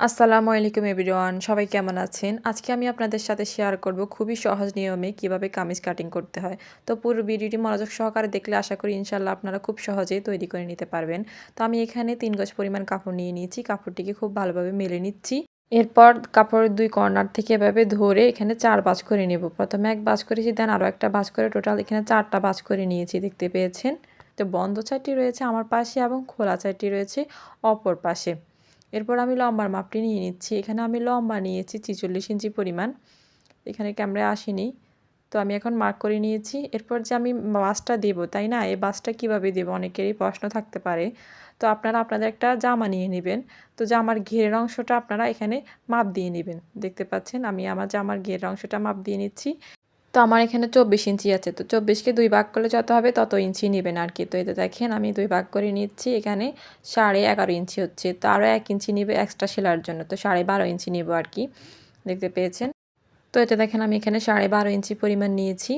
আসসালামু আলাইকুম এভরিওয়ান, সবাই কেমন আছেন? আজকে আমি আপনাদের সাথে শেয়ার করব খুবই সহজ নিয়মে কীভাবে কামিজ কাটিং করতে হয়। তো পুরো ভিডিওটি মনোযোগ সহকারে দেখলে আশা করি ইনশাল্লাহ আপনারা খুব সহজেই তৈরি করে নিতে পারবেন। তো আমি এখানে তিন গজ পরিমাণ কাপড় নিয়ে নিয়েছি, কাপড়টিকে খুব ভালোভাবে মেলে নিচ্ছি। এরপর কাপড়ের দুই কর্নার থেকে এভাবে ধরে এখানে চার বাজ করে নেব। প্রথমে এক বাজ করেছি দেন আরও একটা বাজ করে টোটাল এখানে চারটা বাজ করে নিয়েছি, দেখতে পেয়েছেন? তো বন্ধ চারটি রয়েছে আমার পাশে এবং খোলা চারটি রয়েছে অপর পাশে। এরপর আমি লম্বার মাপটি নিয়ে নিচ্ছি। এখানে আমি লম্বা নিয়েছি ছিচল্লিশ ইঞ্চি পরিমাণ। এখানে ক্যামেরায় আসেনি। তো আমি এখন মার্ক করে নিয়েছি। এরপর যে আমি বাসটা দেবো, তাই না? এই বাসটা কীভাবে দেবো? অনেকেরই প্রশ্ন থাকতে পারে। তো আপনারা আপনাদের একটা জামা নিয়ে নেবেন। তো জামার ঘেরের অংশটা আপনারা এখানে মাপ দিয়ে নেবেন। দেখতে পাচ্ছেন, আমি আমার জামার ঘেরের অংশটা মাপ দিয়ে নিচ্ছি। তো আমার এখানে চব্বিশ ইঞ্চি আছে। তো চব্বিশকে দুই ভাগ করলে যত হবে তত ইঞ্চি নেবেন আর কি তো এতে দেখেন, আমি দুই ভাগ করে নিচ্ছি। এখানে সাড়ে এগারো ইঞ্চি হচ্ছে। তো আরও এক ইঞ্চি নেবে এক্সট্রা সেলার জন্য। তো সাড়ে বারো ইঞ্চি নেব আর কি দেখতে পেয়েছেন? তো এটা দেখেন, আমি এখানে সাড়ে বারো ইঞ্চি পরিমাণ নিয়েছি।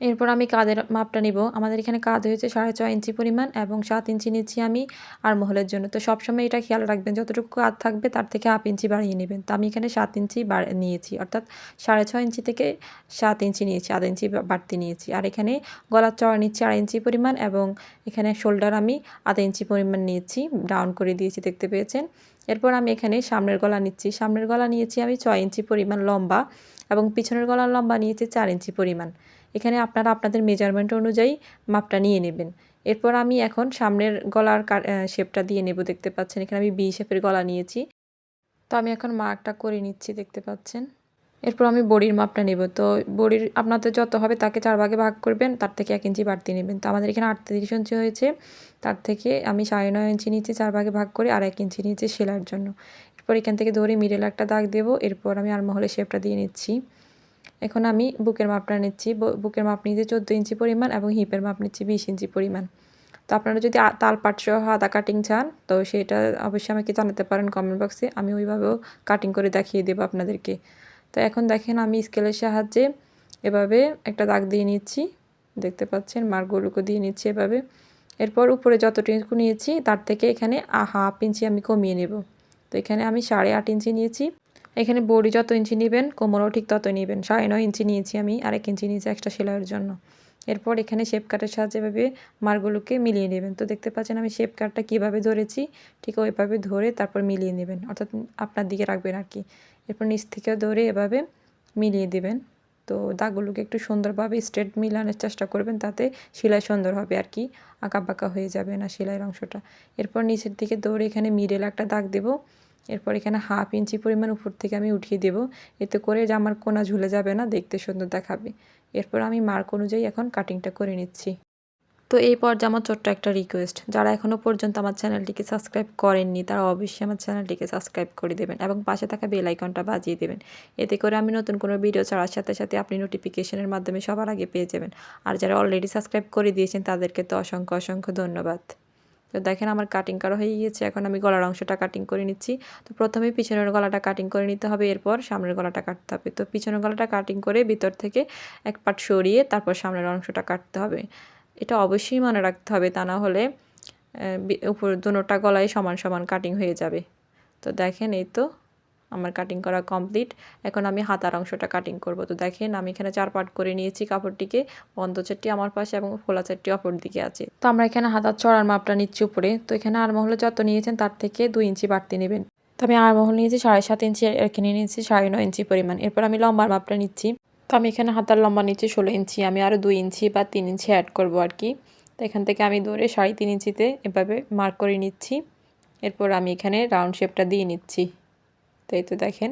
এরপর আমি কাদের মাপটা নিব। আমাদের এখানে কাঁধ হয়েছে সাড়ে ছয় ইঞ্চি পরিমাণ এবং সাত ইঞ্চি নিচ্ছি আমি আর মহলের জন্য। তো সবসময় এটা খেয়াল রাখবেন, যতটুকু কাঁধ থাকবে তার থেকে হাফ ইঞ্চি বাড়িয়ে নেবেন। তো আমি এখানে সাত ইঞ্চি নিয়েছি, অর্থাৎ সাড়ে ছয় ইঞ্চি থেকে সাত ইঞ্চি নিয়েছি, আধা ইঞ্চি বাড়তি নিয়েছি। আর এখানে গলার চড়া নিচ্ছি আড়াই ইঞ্চি পরিমাণ এবং এখানে শোল্ডার আমি আধা ইঞ্চি পরিমাণ নিয়েছি, ডাউন করে দিয়েছি, দেখতে পেয়েছেন। এরপর আমি এখানে সামনের গলা নিচ্ছি। সামনের গলা নিয়েছি আমি ছয় ইঞ্চি পরিমাণ লম্বা। এবং পিছনের গলার লম্বা নিয়েছি চার ইঞ্চি পরিমাণ। এখানে আপনারা আপনাদের মেজারমেন্ট অনুযায়ী মাপটা নিয়ে নেবেন। এরপর আমি এখন সামনের গলার শেপটা দিয়ে নেব, দেখতে পাচ্ছেন? এখানে আমি বি শেপের গলা নিয়েছি। তো আমি এখন মার্কটা করে নিচ্ছি, দেখতে পাচ্ছেন? এরপর আমি বড়ির মাপটা নেব। তো বড়ির আপনাদের যত হবে তাকে চার ভাগে ভাগ করবেন, তার থেকে এক ইঞ্চি বাড়তি নেবেন। তো আমাদের এখানে আটত্রিশ ইঞ্চি হয়েছে, তার থেকে আমি সাড়ে নয় ইঞ্চি নিচে চার ভাগে ভাগ করে, আর এক ইঞ্চি নিচে সেলার জন্য। এরপর এখান থেকে ধরে মিডেল একটা দাগ দেবো, এরপর আমি আরমহলে শেপটা দিয়ে নিচ্ছি। এখন আমি বুকের মাপটা নিচ্ছি বুকের মাপ নিচ্ছি চোদ্দ ইঞ্চি পরিমাণ এবং হিপের মাপ নিচ্ছি বিশ ইঞ্চি পরিমাণ। তো আপনারা যদি তালপাট সহ আদা কাটিং চান, তো সেটা অবশ্যই আমাকে জানাতে পারেন কমেন্ট বক্সে আমি ওইভাবেও কাটিং করে দেখিয়ে দেবো আপনাদেরকে। তো এখন দেখেন আমি স্কেলের সাহায্যে এভাবে একটা দাগ দিয়ে নিচ্ছি, দেখতে পাচ্ছেন মার্কগুলোকে দিয়ে নিচ্ছি এভাবে। এরপর উপরে যতটুকু নিয়েছি, তার থেকে এখানে হাফ ইঞ্চি আমি কমিয়ে নেব। তো এখানে আমি সাড়ে আট ইঞ্চি নিয়েছি। এখানে বড়ি যত ইঞ্চি নেবেন, কোমরও ঠিক তত নেবেন। সাড়ে নয় ইঞ্চি নিয়েছি আমি, আরেক ইঞ্চি নিয়েছি একটা সেলাইয়ের জন্য। এরপর এখানে শেপ কাটের সাহায্যে এভাবে মারগুলোকে মিলিয়ে নেবেন। তো দেখতে পাচ্ছেন আমি শেপ কাটটা কীভাবে ধরেছি, ঠিক ওইভাবে ধরে তারপর মিলিয়ে নেবেন। অর্থাৎ আপনার দিকে রাখবেন আর কি। এরপর নিচ থেকেও ধরে এভাবে মিলিয়ে দেবেন। তো দাগগুলোকে একটু সুন্দরভাবে স্ট্রেট মিলানোর চেষ্টা করবেন, তাতে সেলাই সুন্দর হবে আর কি আঁকা বাঁকা হয়ে যাবে না সেলাইয়ের অংশটা। এরপর নিচের দিকে দৌড়ে এখানে মিডেল একটা দাগ দেবো। এরপর এখানে হাফ ইঞ্চি পরিমাণ উপর থেকে আমি উঠিয়ে দেব। এতে করে আমার কোনা ঝুলে যাবে না, দেখতে সুন্দর দেখাবে। এরপর আমি মার্ক অনুযায়ী এখন কাটিংটা করে নিচ্ছি। তো এই পর্যায়ে আমার ছোট্ট একটা রিকোয়েস্ট যারা এখনও পর্যন্ত আমার চ্যানেলটিকে সাবস্ক্রাইব করেননি, তারা অবশ্যই আমার চ্যানেলটিকে সাবস্ক্রাইব করে দেবেন এবং পাশে থাকা বেল আইকনটা বাজিয়ে দেবেন। এতে করে আমি নতুন কোনো ভিডিও ছাড়ার সাথে সাথে আপনি নোটিফিকেশনের মাধ্যমে সবার আগে পেয়ে যাবেন। আর যারা অলরেডি সাবস্ক্রাইব করে দিয়েছেন, তাদেরকে তো অসংখ্য অসংখ্য ধন্যবাদ। তো দেখেন আমার কাটিং করা হয়ে গিয়েছে, এখন আমি গলার অংশটা কাটিং করে নিচ্ছি। তো প্রথমে পিছনের গলাটা কাটিং করে নিতে হবে, এরপর সামনের গলাটা কাটতে হবে। তো পিছনের গলাটা কাটিং করে ভিতর থেকে এক পাট সরিয়ে তারপর সামনের অংশটা কাটতে হবে। এটা অবশ্যই মনে রাখতে হবে, তা না হলে উপর দুটা গলায় সমান সমান কাটিং হয়ে যাবে। তো দেখেন এই তো আমার কাটিং করা কমপ্লিট এখন আমি হাতার অংশটা কাটিং করব। তো দেখেন আমি এখানে চার পাট করে নিয়েছি কাপড়টিকে, বন্ধ চারটি আমার পাশে এবং ফোলা চারটি অপর দিকে আছে। তো আমরা এখানে হাতার চড়ার মাপটা নিচ্ছি উপরে। তো এখানে আর মহলে যত নিয়েছেন, তার থেকে দুই ইঞ্চি বাড়তি নেবেন। তো আমি আর মহল নিয়েছি সাড়ে সাত ইঞ্চি এখানে নিয়েছি সাড়ে নয় ইঞ্চি পরিমাণ। এরপর আমি লম্বার মাপটা নিচ্ছি। তো আমি এখানে হাতার লম্বা নিচ্ছি ষোলো ইঞ্চি, আমি আরও দুই ইঞ্চি বা তিন ইঞ্চি অ্যাড করব আর কি। তো এখান থেকে আমি দৌড়ে সাড়ে তিন ইঞ্চিতে এভাবে মার্ক করে নিচ্ছি। এরপর আমি এখানে রাউন্ড শেপটা দিয়ে নিচ্ছি। তো এই তো দেখেন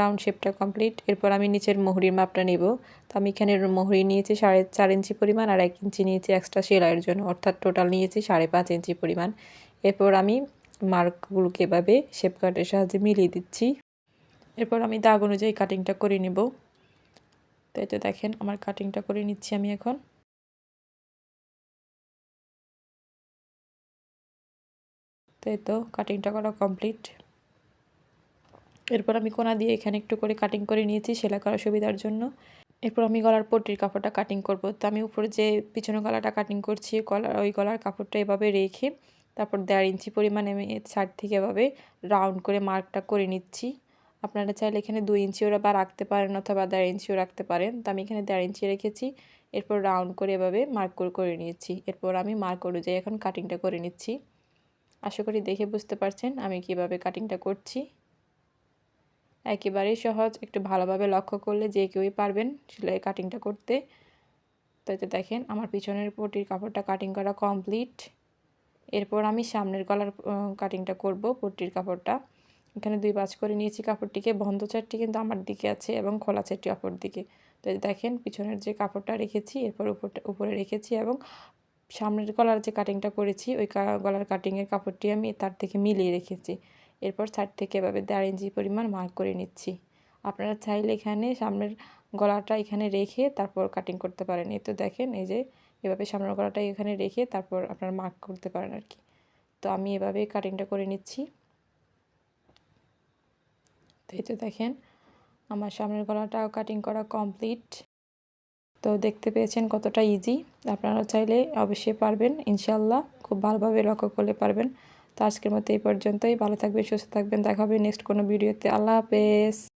রাউন্ড শেপটা কমপ্লিট এরপর আমি নিচের মোহরির মাপটা নেব। তো আমি এখানে মোহরি নিয়েছি সাড়ে চার ইঞ্চি পরিমাণ আর এক ইঞ্চি নিয়েছি এক্সট্রা সেলাইয়ের জন্য, অর্থাৎ টোটাল নিয়েছি সাড়ে পাঁচ ইঞ্চি পরিমাণ। এরপর আমি মার্কগুলোকে এভাবে শেপ কাটের সাহায্যে মিলিয়ে দিচ্ছি। এরপর আমি দাগ অনুযায়ী কাটিংটা করে নেব। তো এই তো দেখেন, আমার কাটিংটা করে নিচ্ছি আমি এখন। তো এই তো কাটিংটা করা কমপ্লিট এরপর আমি কোনা দিয়ে এখানে একটু করে কাটিং করে নিয়েছি সেলাই করার সুবিধার জন্য। এরপর আমি গলার পট্টির কাপড়টা কাটিং করব। তো আমি উপরে যে পিছনে গলাটা কাটিং করছি গলার ওই গলার কাপড়টা এভাবে রেখে তারপর দেড় ইঞ্চি পরিমাণে আমি সাইড থেকে এভাবে রাউন্ড করে মার্কটা করে নিচ্ছি। আপনারা চাইলে এখানে দুই ইঞ্চিও বা রাখতে পারেন অথবা দেড় ইঞ্চিও রাখতে পারেন। তো আমি এখানে দেড় ইঞ্চি রেখেছি। এরপর রাউন্ড করে এভাবে মার্ক করে নিয়েছি। এরপর আমি মার্ক অনুযায়ী এখন কাটিংটা করে নিচ্ছি। আশা করি দেখে বুঝতে পারছেন আমি কীভাবে কাটিংটা করছি। একেবারেই সহজ, একটু ভালোভাবে লক্ষ্য করলে যে কেউই পারবেন সেলাই কাটিংটা করতে। তো এতে দেখেন, আমার পিছনের পটির কাপড়টা কাটিং করা কমপ্লিট এরপর আমি সামনের গলার কাটিংটা করব পট্টির কাপড়টা। এখানে দুই বাজ করে নিয়েছি কাপড়টিকে, বন্ধ চারটি কিন্তু আমার দিকে আছে এবং খোলা চারটি অপর দিকে। তো দেখেন, পিছনের যে কাপড়টা রেখেছি, এরপর উপরটা উপরে রেখেছি এবং সামনের গলার যে কাটিংটা করেছি, ওই গলার কাটিংয়ের কাপড়টি আমি তার থেকে মিলিয়ে রেখেছি। এরপর সাইড থেকে এভাবে দেড় ইঞ্চি পরিমাণ মার্ক করে নিচ্ছি। আপনারা চাইলে এখানে সামনের গলাটা এখানে রেখে তারপর কাটিং করতে পারেন। এই তো দেখেন, এই যে এভাবে সামনের গলাটা এখানে রেখে তারপর আপনারা মার্ক করতে পারেন আর কি। তো আমি এভাবে কাটিংটা করে নিচ্ছি। তো এই তো দেখেন, আমার সামনের গলাটাও কাটিং করা কমপ্লিট তো দেখতে পেয়েছেন কতটা ইজি আপনারা চাইলে অবশ্যই পারবেন ইনশাল্লাহ খুব ভালোভাবে লক্ষ্য করলে পারবেন। তো আজকের মতো এই পর্যন্তই। ভালো থাকবেন, সুস্থ থাকবেন। দেখা হবে নেক্সট কোনো ভিডিওতে আল্লাহ হাফেজ।